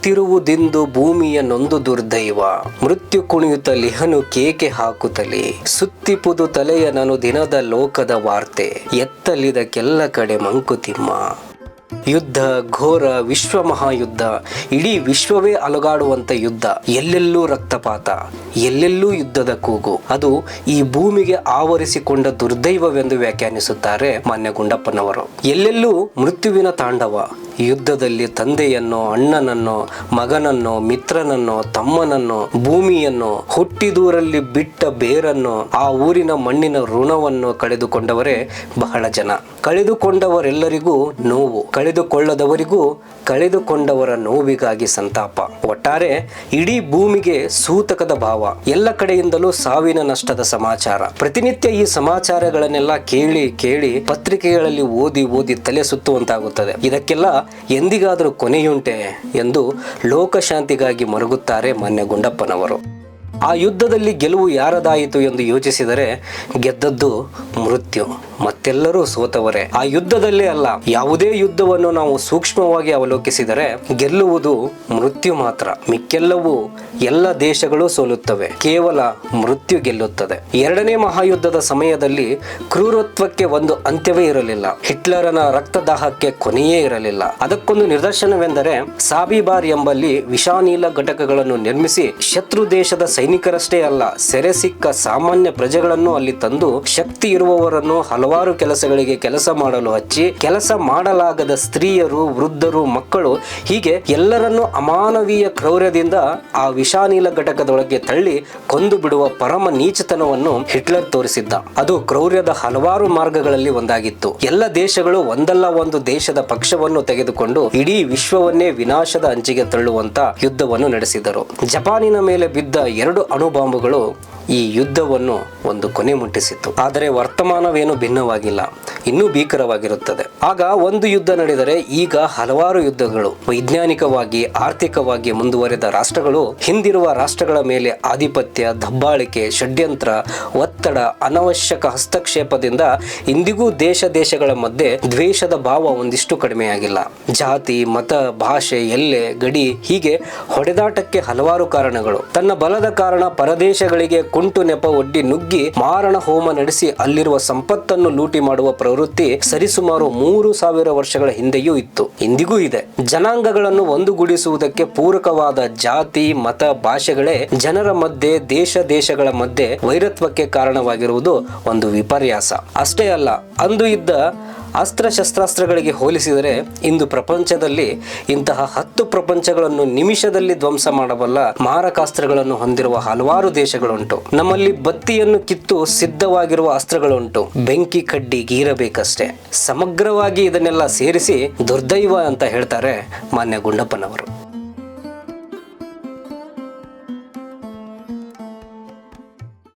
ಬರುತ್ತಿರುವುದೆಂದು ಭೂಮಿಯ ನೊಂದು ದುರ್ದೈವ. ಮೃತ್ಯು ಕುಣಿಯುತ್ತ ಲಿಹನು ಕೇಕೆ ಹಾಕುತ್ತಲೇ, ಸುತ್ತಿಪುದು ತಲೆಯ ನಾನು ದಿನದ ಲೋಕದ ವಾರ್ತೆ, ಎತ್ತಲಿದ ಕೆಲ್ಲ ಕಡೆ ಮಂಕುತಿಮ್ಮ. ಯುದ್ಧ, ಘೋರ, ವಿಶ್ವ ಮಹಾಯುದ್ಧ, ಇಡೀ ವಿಶ್ವವೇ ಅಲುಗಾಡುವಂತ ಯುದ್ಧ, ಎಲ್ಲೆಲ್ಲೂ ರಕ್ತಪಾತ, ಎಲ್ಲೆಲ್ಲೂ ಯುದ್ಧದ ಕೂಗು. ಅದು ಈ ಭೂಮಿಗೆ ಆವರಿಸಿಕೊಂಡ ದುರ್ದೈವವೆಂದು ವ್ಯಾಖ್ಯಾನಿಸುತ್ತಾರೆ ಮಾನ್ಯ ಗುಂಡಪ್ಪನವರು ಎಲ್ಲೆಲ್ಲೂ ಮೃತ್ಯುವಿನ ತಾಂಡವ. ಯುದ್ಧದಲ್ಲಿ ತಂದೆಯನ್ನು, ಅಣ್ಣನನ್ನು, ಮಗನನ್ನು, ಮಿತ್ರನನ್ನು, ತಮ್ಮನನ್ನು, ಭೂಮಿಯನ್ನು ಹುಟ್ಟಿದೂರಲ್ಲಿ ಬಿಟ್ಟ ಬೇರನ್ನು, ಆ ಊರಿನ ಮಣ್ಣಿನ ಋಣವನ್ನು ಕಳೆದುಕೊಂಡವರೇ ಬಹಳ ಜನ. ಕಳೆದುಕೊಂಡವರೆಲ್ಲರಿಗೂ ನೋವು, ಕಳೆದುಕೊಳ್ಳದವರಿಗೂ ಕಳೆದುಕೊಂಡವರ ನೋವಿಗಾಗಿ ಸಂತಾಪ. ಒಟ್ಟಾರೆ ಇಡೀ ಭೂಮಿಗೆ ಸೂತಕದ ಭಾವ. ಎಲ್ಲ ಕಡೆಯಿಂದಲೂ ಸಾವಿನ ನಷ್ಟದ ಸಮಾಚಾರ. ಪ್ರತಿನಿತ್ಯ ಈ ಸಮಾಚಾರಗಳನ್ನೆಲ್ಲ ಕೇಳಿ ಕೇಳಿ ಪತ್ರಿಕೆಗಳಲ್ಲಿ ಓದಿ ಓದಿ ತಲೆ ಸುತ್ತುವಂತಾಗುತ್ತದೆ. ಇದಕ್ಕೆಲ್ಲ ಎಂದಿಗಾದರೂ ಕೊನೆಯುಂಟೆ ಎಂದು ಲೋಕಶಾಂತಿಗಾಗಿ ಮರುಗುತ್ತಾರೆ ಮಾನ್ಯ ಗುಂಡಪ್ಪನವರು ಆ ಯುದ್ಧದಲ್ಲಿ ಗೆಲುವು ಯಾರದಾಯಿತು ಎಂದು ಯೋಚಿಸಿದರೆ ಗೆದ್ದದ್ದು ಮೃತ್ಯು. ಮತ್ತೆಲ್ಲರೂ ಸೋತವರೇ. ಆ ಯುದ್ಧದಲ್ಲೇ ಅಲ್ಲ, ಯಾವುದೇ ಯುದ್ಧವನ್ನು ನಾವು ಸೂಕ್ಷ್ಮವಾಗಿ ಅವಲೋಕಿಸಿದರೆ ಗೆಲ್ಲುವುದು ಮೃತ್ಯು ಮಾತ್ರ. ಮಿಕ್ಕೆಲ್ಲವೂ ಎಲ್ಲ ದೇಶಗಳು ಸೋಲುತ್ತವೆ. ಕೇವಲ ಮೃತ್ಯು ಗೆಲ್ಲುತ್ತದೆ. ಎರಡನೇ ಮಹಾಯುದ್ಧದ ಸಮಯದಲ್ಲಿ ಕ್ರೂರತ್ವಕ್ಕೆ ಒಂದು ಅಂತ್ಯವೇ ಇರಲಿಲ್ಲ. ಹಿಟ್ಲರನ ರಕ್ತದಾಹಕ್ಕೆ ಕೊನೆಯೇ ಇರಲಿಲ್ಲ. ಅದಕ್ಕೊಂದು ನಿದರ್ಶನವೆಂದರೆ ಸಾಬಿಬಾರ್ ಎಂಬಲ್ಲಿ ವಿಷಾನೀಲ ಘಟಕಗಳನ್ನು ನಿರ್ಮಿಸಿ ಶತ್ರು ದೇಶದ ಸೈನಿಕರಷ್ಟೇ ಅಲ್ಲ, ಸೆರೆ ಸಿಕ್ಕ ಸಾಮಾನ್ಯ ಪ್ರಜೆಗಳನ್ನು ಅಲ್ಲಿ ತಂದು ಶಕ್ತಿ ಇರುವವರನ್ನು ಹಲವಾರು ಕೆಲಸಗಳಿಗೆ ಕೆಲಸ ಮಾಡಲು ಹಚ್ಚಿ, ಕೆಲಸ ಮಾಡಲಾಗದ ಸ್ತ್ರೀಯರು, ವೃದ್ಧರು, ಮಕ್ಕಳು, ಹೀಗೆ ಎಲ್ಲರನ್ನೂ ಅಮಾನವೀಯ ಕ್ರೌರ್ಯದಿಂದ ಆ ವಿಷಾನೀಲ ಘಟಕದೊಳಗೆ ತಳ್ಳಿ ಕೊಂದು ಬಿಡುವ ಪರಮ ನೀಚತನವನ್ನು ಹಿಟ್ಲರ್ ತೋರಿಸಿದ್ದ. ಅದು ಕ್ರೌರ್ಯದ ಹಲವಾರು ಮಾರ್ಗಗಳಲ್ಲಿ ಒಂದಾಗಿತ್ತು. ಎಲ್ಲ ದೇಶಗಳು ಒಂದಲ್ಲ ಒಂದು ದೇಶದ ಪಕ್ಷವನ್ನು ತೆಗೆದುಕೊಂಡು ಇಡೀ ವಿಶ್ವವನ್ನೇ ವಿನಾಶದ ಅಂಚಿಗೆ ತಳ್ಳುವಂತ ಯುದ್ಧವನ್ನು ನಡೆಸಿದರು. ಜಪಾನಿನ ಮೇಲೆ ಬಿದ್ದ ಎರಡು ಅಣುಬಾಂಬುಗಳು ಈ ಯುದ್ಧವನ್ನು ಒಂದು ಕೊನೆ ಮುಟ್ಟಿಸಿತ್ತು. ಆದರೆ ವರ್ತಮಾನವೇನು ಭಿನ್ನವಾಗಿಲ್ಲ ಇನ್ನೂ ಭೀಕರವಾಗಿರುತ್ತದೆ. ಆಗ ಒಂದು ಯುದ್ಧ ನಡೆದರೆ ಈಗ ಹಲವಾರು ಯುದ್ಧಗಳು. ವೈಜ್ಞಾನಿಕವಾಗಿ, ಆರ್ಥಿಕವಾಗಿ ಮುಂದುವರೆದ ರಾಷ್ಟ್ರಗಳು, ಹಿಂದಿರುವ ರಾಷ್ಟ್ರಗಳ ಮೇಲೆ ಆಧಿಪತ್ಯ, ದಬ್ಬಾಳಿಕೆ, ಷಡ್ಯಂತ್ರ, ಒತ್ತಡ, ಅನವಶ್ಯಕ ಹಸ್ತಕ್ಷೇಪದಿಂದ ಇಂದಿಗೂ ದೇಶ ದೇಶಗಳ ಮಧ್ಯೆ ದ್ವೇಷದ ಭಾವ ಒಂದಿಷ್ಟು ಕಡಿಮೆಯಾಗಿಲ್ಲ. ಜಾತಿ, ಮತ, ಭಾಷೆ, ಎಲ್ಲೆ, ಗಡಿ ಹೀಗೆ ಹೊಡೆದಾಟಕ್ಕೆ ಹಲವಾರು ಕಾರಣಗಳು. ತನ್ನ ಬಲದ ಕಾರಣ ಪರದೇಶಗಳಿಗೆ ಕುಂಟು ನೆಪ ಒಡ್ಡಿ ನುಗ್ಗಿ ಮಾರಣ ಹೋಮ ನಡೆಸಿ ಅಲ್ಲಿರುವ ಸಂಪತ್ತನ್ನು ಲೂಟಿ ಮಾಡುವ ಪ್ರವೃತ್ತಿ ಸರಿಸುಮಾರು ಮೂರು ಸಾವಿರ ವರ್ಷಗಳ ಹಿಂದೆಯೂ ಇತ್ತು. ಇಂದಿಗೂ ಇದೆ. ಜನಾಂಗಗಳನ್ನು ಒಂದುಗೂಡಿಸುವುದಕ್ಕೆ ಪೂರಕವಾದ ಜಾತಿ, ಮತ, ಭಾಷೆಗಳೇ ಜನರ ಮಧ್ಯೆ, ದೇಶ ದೇಶಗಳ ಮಧ್ಯೆ ವೈರತ್ವಕ್ಕೆ ಕಾರಣವಾಗಿರುವುದು ಒಂದು ವಿಪರ್ಯಾಸ. ಅಷ್ಟೇ ಅಲ್ಲ, ಅಂದು ಇದ್ದ ಅಸ್ತ್ರಶಸ್ತ್ರಾಸ್ತ್ರಗಳಿಗೆ ಹೋಲಿಸಿದರೆ ಇಂದು ಪ್ರಪಂಚದಲ್ಲಿ ಇಂತಹ ಹತ್ತು ಪ್ರಪಂಚಗಳನ್ನು ನಿಮಿಷದಲ್ಲಿ ಧ್ವಂಸ ಮಾಡಬಲ್ಲ ಮಾರಕಾಸ್ತ್ರಗಳನ್ನು ಹೊಂದಿರುವ ಹಲವಾರು ದೇಶಗಳುಂಟು. ನಮ್ಮಲ್ಲಿ ಬತ್ತಿಯನ್ನು ಕಿತ್ತು ಸಿದ್ಧವಾಗಿರುವ ಅಸ್ತ್ರಗಳುಂಟು. ಬೆಂಕಿ, ಕಡ್ಡಿ ಗೀರಬೇಕಷ್ಟೇ ಸಮಗ್ರವಾಗಿ ಇದನ್ನೆಲ್ಲ ಸೇರಿಸಿ ದುರ್ದೈವ ಅಂತ ಹೇಳ್ತಾರೆ ಮಾನ್ಯ ಗುಂಡಪ್ಪನವರು.